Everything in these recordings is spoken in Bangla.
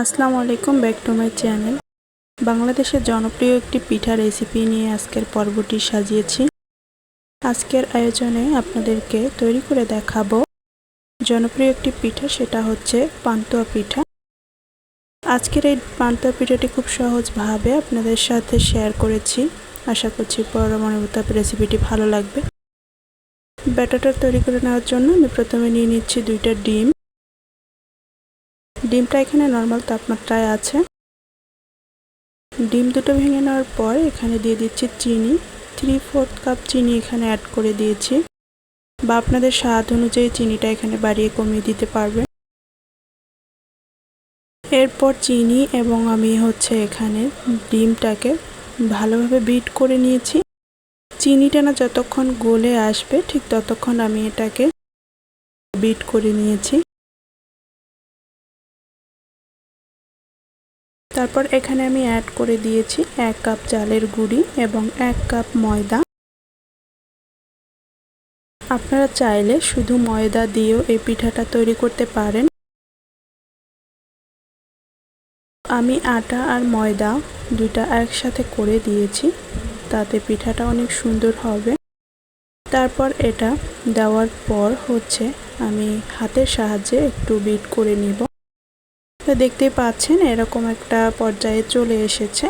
আসসালামু আলাইকুম, ব্যাক টু মাই চ্যানেল। বাংলাদেশের জনপ্রিয় একটি পিঠা রেসিপি নিয়ে আজকের পর্বটি সাজিয়েছি। আজকের আয়োজনে আপনাদেরকে তৈরি করে দেখাবো জনপ্রিয় একটি পিঠা, সেটা হচ্ছে পান্তুয়া পিঠা। আজকের এই পান্তুয়া পিঠাটি খুব সহজভাবে আপনাদের সাথে শেয়ার করেছি। আশা করছি পরমাণুভূত রেসিপিটি ভালো লাগবে। ব্যাটারটা তৈরি করে নেওয়ার জন্য আমি প্রথমে নিয়ে নিচ্ছি দুইটা ডিম। ডিমটা এখানে নর্মাল তাপমাত্রায় আছে। ডিম দুটো ভেঙে নেওয়ার পর এখানে দিয়ে দিচ্ছি চিনি। থ্রি ফোর্থ কাপ চিনি এখানে অ্যাড করে দিয়েছি। বা আপনাদের স্বাদ অনুযায়ী চিনিটা এখানে বাড়িয়ে কমিয়ে দিতে পারবেন। এরপর চিনি এবং আমি হচ্ছে এখানে ডিমটাকে ভালোভাবে বিট করে নিয়েছি। চিনিটা না যতক্ষণ গলে আসবে, ঠিক ততক্ষণ আমি এটাকে বিট করে নিয়েছি। তারপর এখানে আমি অ্যাড করে দিয়েছি এক কাপ চালের গুঁড়ি এবং এক কাপ ময়দা। আপনারা চাইলে শুধু ময়দা দিয়েও এই পিঠাটা তৈরি করতে পারেন। আমি আটা আর ময়দা দুইটা একসাথে করে দিয়েছি, তাতে পিঠাটা অনেক সুন্দর হবে। তারপর এটা দেওয়ার পর হচ্ছে আমি হাতের সাহায্যে একটু বিট করে নিব। দেখতেই পাচ্ছেন এরকম একটা পর্যায়ে চলে এসেছে।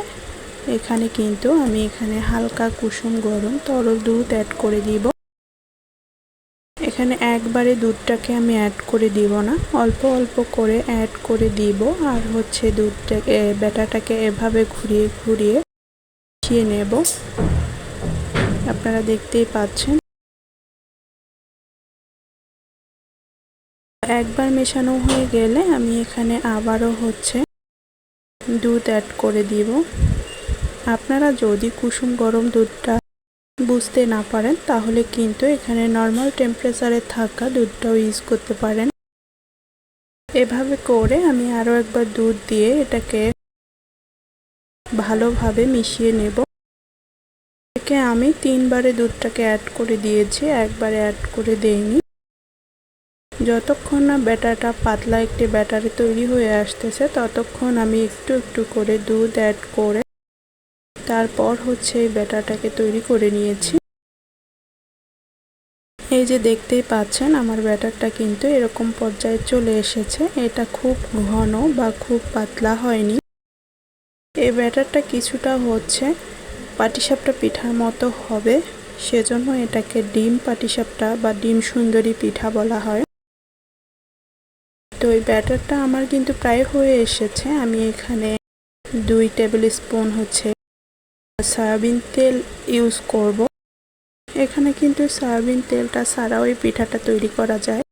এখানে কিন্তু আমি এখানে হালকা কুসুম গরম তরল দুধ অ্যাড করে দিব। এখানে একবারে দুধটাকে আমি অ্যাড করে দিব না, অল্প অল্প করে অ্যাড করে দিব আর হচ্ছে দুধটাকে, ব্যাটাটাকে এভাবে ঘুরিয়ে ঘুরিয়ে মিশিয়ে নেব। আপনারা দেখতেই পাচ্ছেন একবার মেশানো হয়ে গেলে আমি এখানে আবারও হচ্ছে দুধ অ্যাড করে দিব। আপনারা যদি কুসুম গরম দুধটা বুঝতে না পারেন, তাহলে কিন্তু এখানে নর্মাল টেম্পারেচারে থাকা দুধটাও ইউজ করতে পারেন। এভাবে করে আমি আরও একবার দুধ দিয়ে এটাকে ভালোভাবে মিশিয়ে নেব। একে আমি তিনবারে দুধটাকে অ্যাড করে দিয়েছি, একবারে অ্যাড করে দেইনি। যতক্ষণ না ব্যাটারটা পাতলা একটি ব্যাটারে তৈরি হয়ে আসতেছে, ততক্ষণ আমি একটু একটু করে দুধ অ্যাড করে তারপর হচ্ছে এই ব্যাটারটাকে তৈরি করে নিয়েছি। এই যে দেখতেই পাচ্ছেন, আমার ব্যাটারটা কিন্তু এরকম পর্যায়ে চলে এসেছে। এটা খুব ঘন বা খুব পাতলা হয়নি। এই ব্যাটারটা কিছুটা হচ্ছে পাটিসাপটা পিঠার মতো হবে, সেজন্য এটাকে ডিম পাটিসাপটা বা ডিম সুন্দরী পিঠা বলা হয়। তো এই ব্যাটারটা আমার কিন্তু প্রায় হয়ে এসেছে। আমি এখানে দুই টেবিল স্পুন হচ্ছে সয়াবিন তেল ইউজ করব। এখানে কিন্তু সয়াবিন তেলটা ছাড়াও এই পিঠাটা তৈরি করা যায়।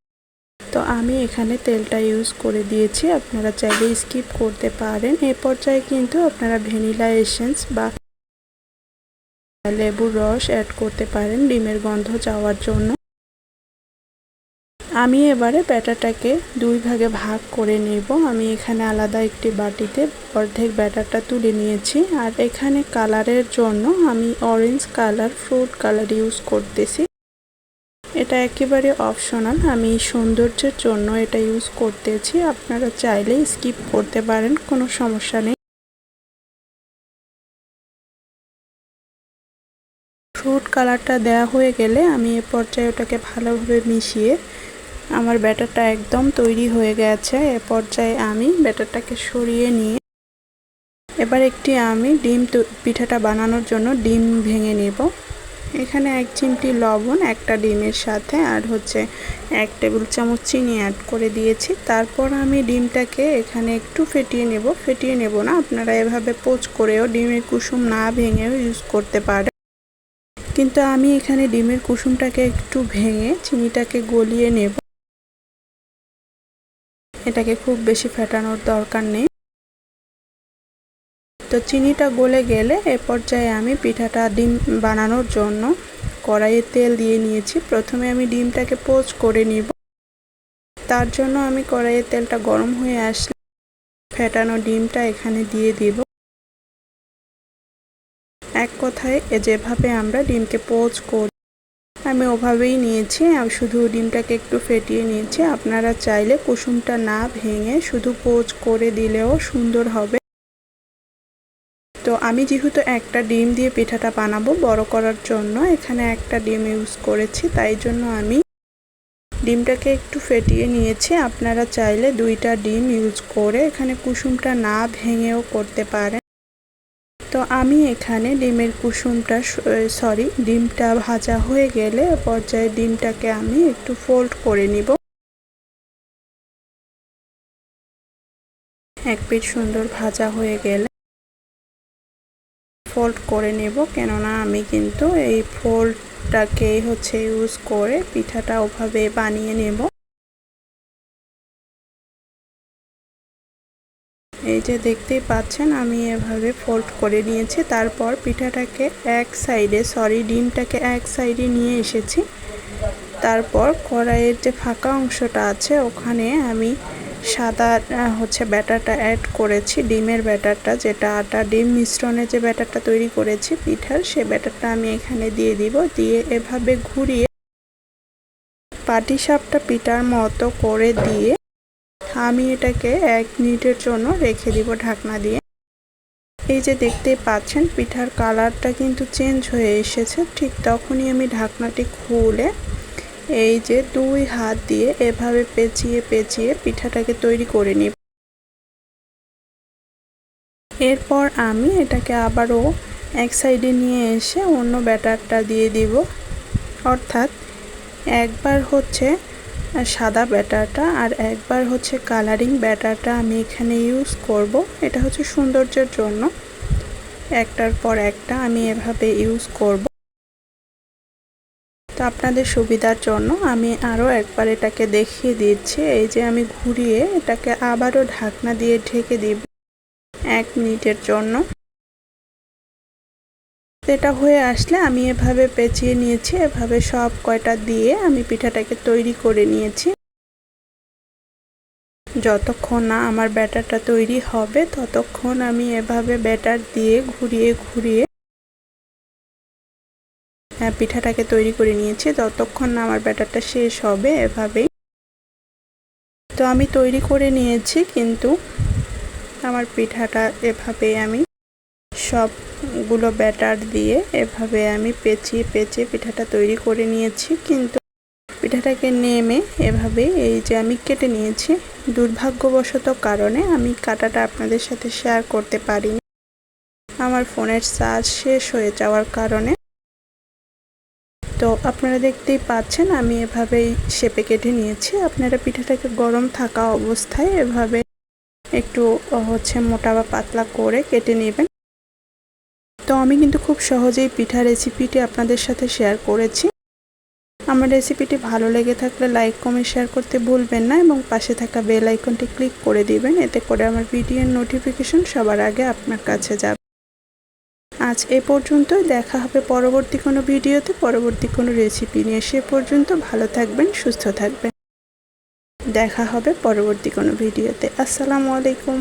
তো আমি এখানে তেলটা ইউজ করে দিয়েছি। আপনারা চাইলে স্কিপ করতে পারেন। এ পর্যায়ে কিন্তু আপনারা ভ্যানিলা এসেন্স বা লেবুর রস অ্যাড করতে পারেন ডিমের গন্ধ যাওয়ার জন্য। আমি এবারে ব্যাটারটাকে দুই ভাগে ভাগ করে নেব। আমি এখানে আলাদা একটি বাটিতে অর্ধেক ব্যাটারটা তুলে নিয়েছি। আর এখানে কালারের জন্য আমি orange colour fruit colour use করতেছি। এটা একেবারে অপশনাল আমি সৌন্দর্যের জন্য এটা ইউজ করতেছি। আপনারা চাইলে স্কিপ করতে পারেন, কোনো সমস্যা নেই। ফ্রুট কালারটা দেওয়া হয়ে গেলে আমি এ পর্যায়ে ওটাকে ভালোভাবে মিশিয়ে আমার ব্যাটারটা একদম তৈরি হয়ে গেছে। এ পর্যায়ে আমি ব্যাটারটাকে সরিয়ে নিয়ে এবার একটি আমি ডিম পিঠাটা বানানোর জন্য ডিম ভেঙে নেব। এখানে এক চিমটি লবণ, একটা ডিমের সাথে, আর হচ্ছে এক টেবিল চামচ চিনি অ্যাড করে দিয়েছি। তারপর আমি ডিমটাকে এখানে একটু ফেটিয়ে নেব। ফেটিয়ে নেব না, আপনারা এভাবে পোচ করেও ডিমের কুসুম না ভেঙেও ইউজ করতে পারেন। কিন্তু আমি এখানে ডিমের কুসুমটাকে একটু ভেঙে চিনিটাকে গলিয়ে নেব। এটাকে খুব বেশি ফেটানোর দরকার নেই। তো চিনিটা গলে গেলে এ পর্যায়ে আমি পিঠাটা ডিম বানানোর জন্য কড়াইয়ে তেল দিয়ে নিয়েছি। প্রথমে আমি ডিমটাকে পোচ করে নিব। তার জন্য আমি কড়াইয়ের তেলটা গরম হয়ে আসলে ফেটানো ডিমটা এখানে দিয়ে দিব। এক কথায় যেভাবে আমরা ডিমকে পোচ করি আমি ওভাবেই নিয়েছি। শুধু ডিমটাকে একটু ফেটিয়ে নিয়েছি। আপনারা চাইলে কুসুমটা না ভেঙে শুধু পোচ করে দিলেও সুন্দর হবে। তো আমি যেহেতু একটা ডিম দিয়ে পিঠাটা বানাবো বড় করার জন্য, এখানে একটা ডিম ইউজ করেছি, তাই জন্য আমি ডিমটাকে একটু ফেটিয়ে নিয়েছি। আপনারা চাইলে দুইটা ডিম ইউজ করে এখানে কুসুমটা না ভেঙেও করতে পারেন। তো আমি এখানে ডিমের কুসুমটা সরি ডিমটা ভাজা হয়ে গেলে পর্যায়ে ডিমটাকে আমি একটু ফোল্ড করে নিব। এক পিঠ সুন্দর ভাজা হয়ে গেলে ফোল্ড করে নেব, কেননা আমি কিন্তু এই ফোল্ডটাকেই হচ্ছে ইউজ করে পিঠাটা ওভাবে বানিয়ে নেব। এই যে দেখতেই পাচ্ছেন, আমি এভাবে ফোল্ড করে নিয়েছি। তারপর পিঠাটাকে এক সাইডে সরি ডিমটাকে এক সাইডে নিয়ে এসেছি। তারপর কড়াইয়ের যে ফাঁকা অংশটা আছে, ওখানে আমি সাদা হচ্ছে ব্যাটারটা অ্যাড করেছি। ডিমের ব্যাটারটা, যেটা আটা, ডিম মিশ্রণে যে ব্যাটারটা তৈরি করেছি পিঠার, সে ব্যাটারটা আমি এখানে দিয়ে দিব। দিয়ে এভাবে ঘুরিয়ে পাটিসাপটা পিঠার মতো করে দিয়ে আমি এটাকে এক মিনিটের জন্য রেখে দিব ঢাকনা দিয়ে। এই যে দেখতে পাচ্ছেন, পিঠার কালারটা কিন্তু চেঞ্জ হয়ে এসেছে। ঠিক তখনই আমি ঢাকনাটি খুলে এই যে দুই হাত দিয়ে এভাবে পেঁচিয়ে পেঁচিয়ে পিঠাটাকে তৈরি করে নিব। এরপর আমি এটাকে আবারও এক সাইডে নিয়ে এসে অন্য ব্যাটারটা দিয়ে দিব। অর্থাৎ একবার হচ্ছে সাদা ব্যাটারটা আর একবার হচ্ছে কালারিং ব্যাটারটা আমি এখানে ইউজ করব। এটা হচ্ছে সৌন্দর্যের জন্য। একটার পর একটা আমি এভাবে ইউজ করব। তো আপনাদের সুবিধার জন্য আমি আরও একবার এটাকে দেখিয়ে দিচ্ছি। এই যে আমি ঘুরিয়ে এটাকে আবারও ঢাকনা দিয়ে ঢেকে দিব এক মিনিটের জন্য। এটা হয়ে আসলে আমি এভাবে পেঁচিয়ে নিয়েছি, এভাবে সব কয়টা দিয়ে আমি পিঠাটাকে তৈরি করে নিয়েছি। যতক্ষণ না আমার ব্যাটারটা তৈরি হবে, ততক্ষণ আমি এভাবে ব্যাটার দিয়ে ঘুরিয়ে ঘুরিয়ে পিঠাটাকে তৈরি করে নিয়েছি। ততক্ষণ না আমার ব্যাটারটা শেষ হবে এভাবেই। তো আমি তৈরি করে নিয়েছি, কিন্তু আমার পিঠাটা এভাবে আমি সবগুলো ব্যাটার দিয়ে এভাবে আমি পেঁচিয়ে পেঁচিয়ে পিঠাটা তৈরি করে নিয়েছি। কিন্তু পিঠাটাকে নেমে এভাবে এই যে আমি কেটে নিয়েছি, দুর্ভাগ্যবশত কারণে আমি কাটাটা আপনাদের সাথে শেয়ার করতে পারিনি। আমার ফোনের চার্জ শেষ হয়ে যাওয়ার কারণে। তো আপনারা দেখতেই পাচ্ছেন, আমি এভাবেই শেপে কেটে নিয়েছি। আপনারা পিঠাটাকে গরম থাকা অবস্থায় এভাবে একটু হচ্ছে মোটা বা পাতলা করে কেটে নেবেন। তো আমি কিন্তু খুব সহজেই পিঠা রেসিপিটি আপনাদের সাথে শেয়ার করেছি। আমার রেসিপিটি ভালো লেগে থাকলে লাইক কমেন্ট শেয়ার করতে ভুলবেন না এবং পাশে থাকা বেল আইকনটি ক্লিক করে দিবেন। এতে করে আমার ভিডিওর নোটিফিকেশন সবার আগে আপনার কাছে যাবে। আজ এ পর্যন্ত দেখা হবে পরবর্তী কোনো ভিডিওতে পরবর্তী কোনো রেসিপি নিয়ে। সে পর্যন্ত ভালো থাকবেন, সুস্থ থাকবেন। দেখা হবে পরবর্তী কোনো ভিডিওতে আসসালামু আলাইকুম।